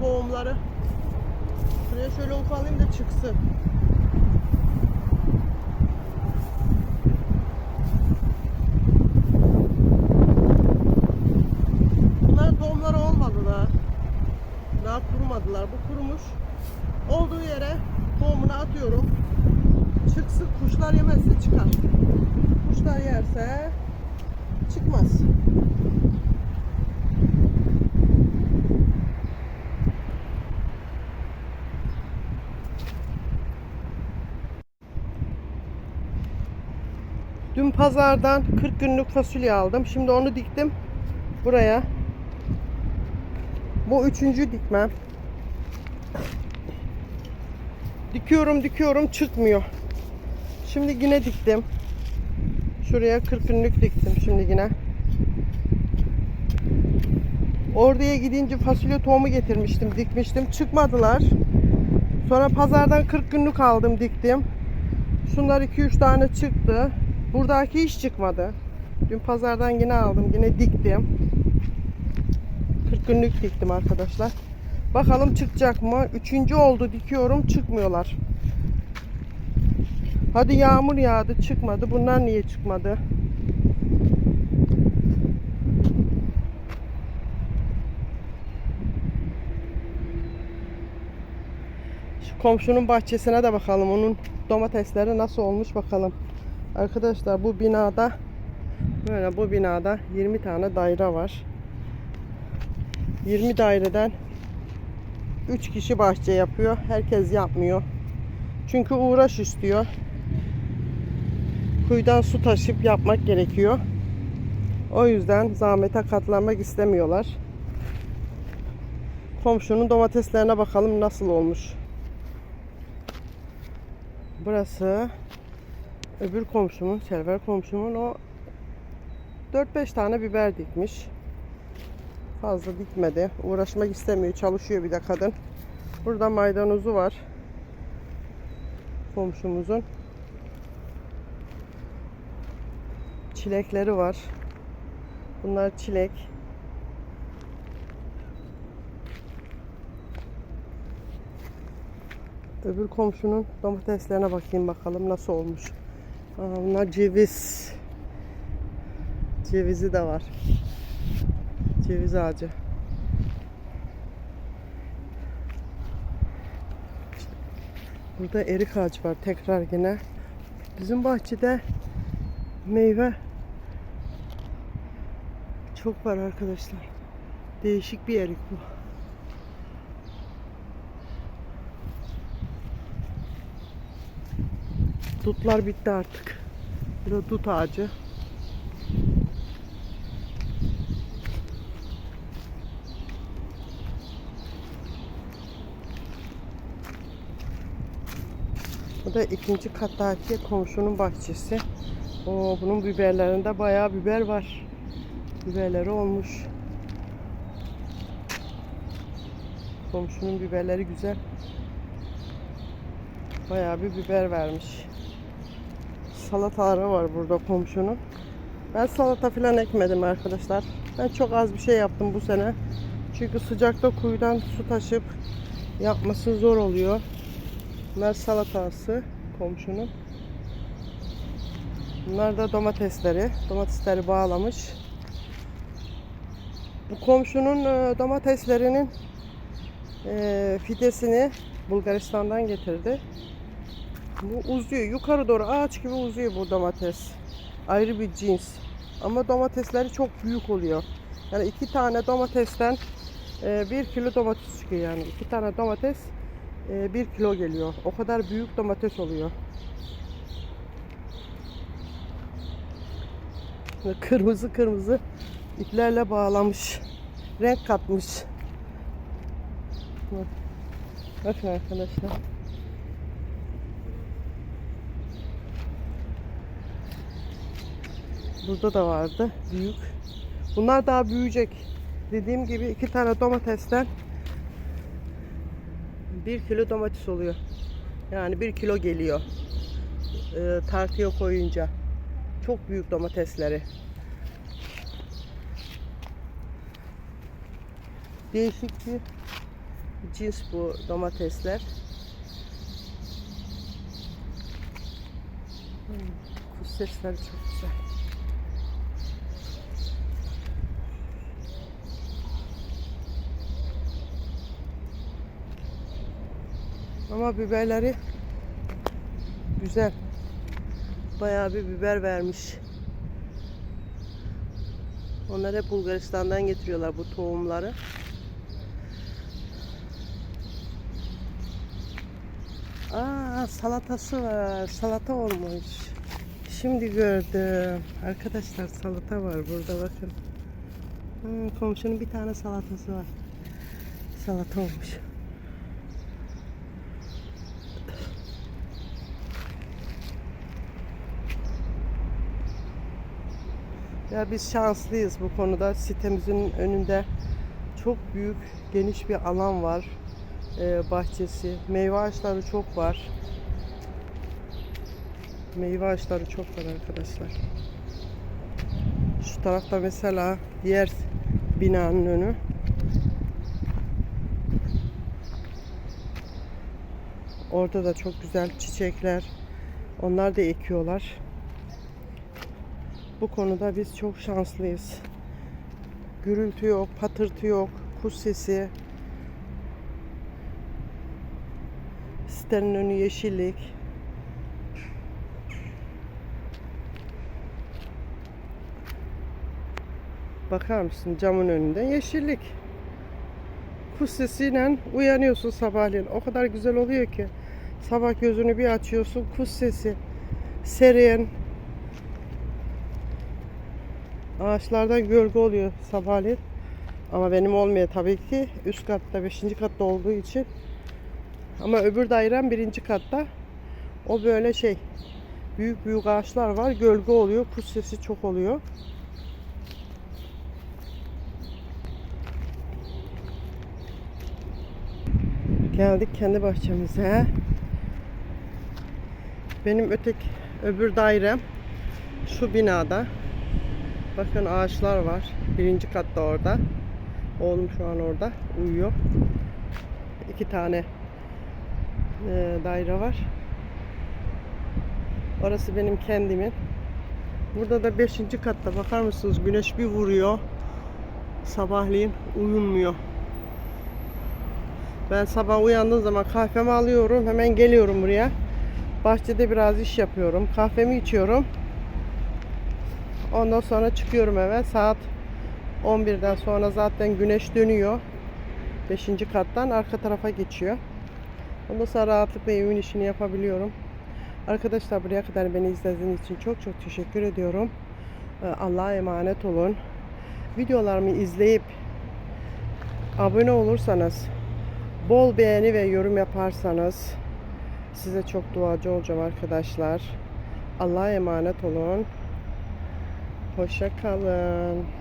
Tohumları. Şuraya şöyle ufalayayım da çıksın. Bunların tohumları olmadı daha. Daha kurumadılar. Bu kurumuş. Olduğu yere tohumunu atıyorum. Çıksın kuşlar yemezse çıkar. Kuşlar yerse çıkmaz. Dün pazardan 40 günlük fasulye aldım. Şimdi onu diktim buraya. Bu üçüncü dikmem. Dikiyorum dikiyorum çıkmıyor. Şimdi yine diktim. Şuraya 40 günlük diktim şimdi yine. Orduya gidince fasulye tohumu getirmiştim, dikmiştim. Çıkmadılar. Sonra pazardan 40 günlük aldım, diktim. Şunlar 2-3 tane çıktı. Buradaki hiç çıkmadı. Dün pazardan yine aldım, yine diktim. 40 günlük diktim arkadaşlar. Bakalım çıkacak mı? Üçüncü oldu dikiyorum, çıkmıyorlar. Hadi yağmur yağdı, çıkmadı. Bunlar niye çıkmadı? Şu komşunun bahçesine de bakalım. Onun domatesleri nasıl olmuş bakalım. Arkadaşlar bu binada böyle bu binada 20 tane daire var. 20 daireden 3 kişi bahçe yapıyor. Herkes yapmıyor. Çünkü uğraş istiyor. Kuyudan su taşıp yapmak gerekiyor. O yüzden zahmete katlanmak istemiyorlar. Komşunun domateslerine bakalım nasıl olmuş. Burası öbür komşumun, Selver komşumun o 4-5 tane biber dikmiş. Fazla dikmedi. Uğraşmak istemiyor. Çalışıyor bir de kadın. Burada maydanozu var. Komşumuzun. Çilekleri var. Bunlar çilek. Öbür komşunun domateslerine bakayım bakalım nasıl olmuş. Aa, bunlar ceviz. Cevizi de var. Ceviz ağacı. Burada erik ağacı var tekrar yine. Bizim bahçede meyve çok var arkadaşlar. Değişik bir erik bu. Dutlar bitti artık. Bu da dut ağacı. Bu da ikinci kattaki komşunun bahçesi. Oo, bunun biberlerinde bayağı biber var. Biberleri olmuş. Komşunun biberleri güzel. Bayağı bir biber vermiş. Salataları var burada komşunun. Ben salata falan ekmedim arkadaşlar. Ben çok az bir şey yaptım bu sene. Çünkü sıcakta kuyudan su taşıp yapması zor oluyor. Bunlar salatası komşunun. Bunlar da domatesleri. Domatesleri bağlamış. Bu komşunun e, domateslerinin e, fidesini Bulgaristan'dan getirdi. Bu uzuyor. Yukarı doğru ağaç gibi uzuyor bu domates. Ayrı bir cins. Ama domatesleri çok büyük oluyor. Yani iki tane domatesten e, bir kilo domates çıkıyor yani. iki tane domates e, bir kilo geliyor. O kadar büyük domates oluyor. Kırmızı kırmızı iplerle bağlamış. Renk katmış. Bak. Bakın arkadaşlar. Burada da vardı büyük. Bunlar daha büyüyecek. Dediğim gibi iki tane domatesten bir kilo domates oluyor. Yani bir kilo geliyor. Ee, tartıya koyunca. Çok büyük domatesleri. Değişik bir cins bu domatesler. Hmm, Kuş sesleri çok güzel. Ama biberleri güzel. Bayağı bir biber vermiş. Onlar hep Bulgaristan'dan getiriyorlar bu tohumları. Aa salatası var. Salata olmuş. Şimdi gördüm. Arkadaşlar salata var burada bakın. Hmm, komşunun bir tane salatası var. Salata olmuş. Ya biz şanslıyız bu konuda. Sitemizin önünde çok büyük, geniş bir alan var. Ee, bahçesi. Meyve ağaçları çok var. Meyve ağaçları çok var arkadaşlar. Şu tarafta mesela diğer binanın önü. Orada da çok güzel çiçekler. Onlar da ekiyorlar. Bu konuda biz çok şanslıyız. Gürültü yok, patırtı yok, kuş sesi. Sitenin önü yeşillik. Bakar mısın camın önünde yeşillik. Kuş sesiyle uyanıyorsun sabahleyin. O kadar güzel oluyor ki. Sabah gözünü bir açıyorsun kuş sesi. Serin, Ağaçlardan gölge oluyor sabahleyin. Ama benim olmuyor tabii ki. Üst katta, beşinci katta olduğu için. Ama öbür dairem birinci katta. O böyle şey. Büyük büyük ağaçlar var. Gölge oluyor. Kuş sesi çok oluyor. Geldik kendi bahçemize. Benim ötek öbür dairem şu binada. Bakın ağaçlar var. Birinci katta orada. Oğlum şu an orada uyuyor. İki tane e, daire var. Orası benim kendimin. Burada da beşinci katta bakar mısınız? Güneş bir vuruyor. Sabahleyin uyunmuyor. Ben sabah uyandığım zaman kahvemi alıyorum. Hemen geliyorum buraya. Bahçede biraz iş yapıyorum. Kahvemi içiyorum. Ondan sonra çıkıyorum eve. Saat 11'den sonra zaten güneş dönüyor. 5. kattan arka tarafa geçiyor. Ondan sonra rahatlıkla evin işini yapabiliyorum. Arkadaşlar buraya kadar beni izlediğiniz için çok çok teşekkür ediyorum. Ee, Allah'a emanet olun. Videolarımı izleyip abone olursanız, bol beğeni ve yorum yaparsanız size çok duacı olacağım arkadaşlar. Allah'a emanet olun. Hoşça kalın.